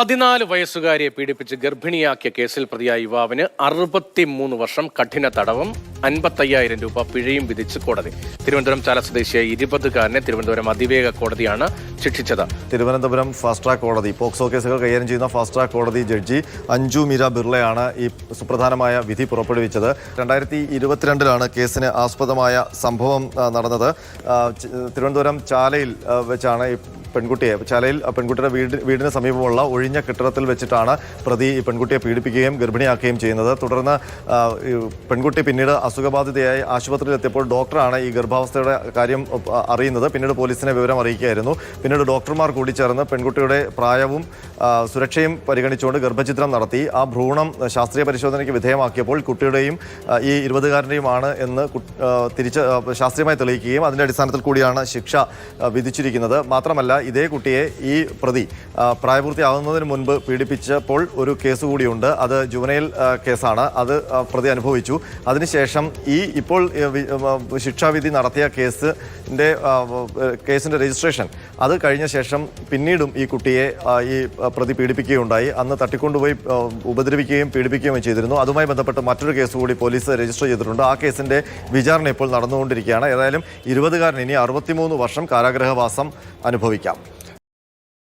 പതിനാല് വയസ്സുകാരിയെ പീഡിപ്പിച്ച് ഗർഭിണിയാക്കിയ കേസിൽ പ്രതിയായ യുവാവിന് അറുപത്തിമൂന്ന് വർഷം കഠിന തടവും അൻപത്തയ്യായിരം രൂപ പിഴയും വിധിച്ച് കോടതി. തിരുവനന്തപുരം ചാല സ്വദേശിയായ ഇരുപതുകാരനെ തിരുവനന്തപുരം അതിവേഗ കോടതിയാണ് ശിക്ഷിച്ചത്. തിരുവനന്തപുരം ഫാസ്റ്റ് ട്രാക്ക് കോടതി പോക്സോ കേസുകൾ കൈകാര്യം ചെയ്യുന്ന ഫാസ്റ്റ് ട്രാക്ക് കോടതി ജഡ്ജി അഞ്ജു മീര ബിർളയാണ് ഈ സുപ്രധാനമായ വിധി പുറപ്പെടുവിച്ചത്. രണ്ടായിരത്തി ഇരുപത്തിരണ്ടിലാണ് കേസിന് ആസ്പദമായ സംഭവം നടന്നത്. തിരുവനന്തപുരം ചാലയിൽ വെച്ചാണ് ഈ പെൺകുട്ടിയെ. ചാലയിൽ പെൺകുട്ടിയുടെ വീട് വീടിന് സമീപമുള്ള ഒഴിഞ്ഞ കെട്ടിടത്തിൽ വെച്ചിട്ടാണ് പ്രതി ഈ പെൺകുട്ടിയെ പീഡിപ്പിക്കുകയും ഗർഭിണിയാക്കുകയും ചെയ്യുന്നത്. തുടർന്ന് പെൺകുട്ടി പിന്നീട് അസുഖബാധിതയായി ആശുപത്രിയിൽ എത്തിയപ്പോൾ ഡോക്ടറാണ് ഈ ഗർഭാവസ്ഥയുടെ കാര്യം അറിയുന്നത്. പിന്നീട് പോലീസിനെ വിവരം അറിയിക്കുകയായിരുന്നു. പിന്നീട് ഡോക്ടർമാർ കൂടി ചേർന്ന് പെൺകുട്ടിയുടെ പ്രായവും സുരക്ഷയും പരിഗണിച്ചുകൊണ്ട് ഗർഭചിത്രം നടത്തി. ആ ഭ്രൂണം ശാസ്ത്രീയ പരിശോധനയ്ക്ക് വിധേയമാക്കിയപ്പോൾ കുട്ടിയുടെയും ഈ ഇരുപതുകാരന്റെയുമാണ് എന്ന് തിരിച്ച് ശാസ്ത്രീയമായി തെളിയിക്കുകയും അതിന്റെ അടിസ്ഥാനത്തിൽ കൂടിയാണ് ശിക്ഷ വിധിച്ചിരിക്കുന്നത്. മാത്രമല്ല ഇതേ കുട്ടിയെ ഈ പ്രതി പ്രായപൂർത്തിയാകുന്നതിന് മുൻപ് പീഡിപ്പിച്ചപ്പോൾ ഒരു കേസ് കൂടിയുണ്ട്. അത് ജുവനൈൽ കേസാണ്. അത് പ്രതി അനുഭവിച്ചു. അതിനുശേഷം ഈ ഇപ്പോൾ ശിക്ഷാവിധി നടത്തിയ കേസിന്റെ കേസിന്റെ രജിസ്ട്രേഷൻ അത് കഴിഞ്ഞ ശേഷം പിന്നീടും ഈ കുട്ടിയെ ഈ പ്രതി പീഡിപ്പിക്കുകയുണ്ടായി. അന്ന് തട്ടിക്കൊണ്ടുപോയി ഉപദ്രവിക്കുകയും പീഡിപ്പിക്കുകയും ചെയ്തിരുന്നു. അതുമായി ബന്ധപ്പെട്ട് മറ്റൊരു കേസ് കൂടി പോലീസ് രജിസ്റ്റർ ചെയ്തിട്ടുണ്ട്. ആ കേസിന്റെ വിചാരണ ഇപ്പോൾ നടന്നുകൊണ്ടിരിക്കുകയാണ്. ഏതായാലും ഇരുപതുകാരൻ ഇനി അറുപത്തിമൂന്ന് വർഷം കാരാഗ്രഹവാസം അനുഭവിക്കാം.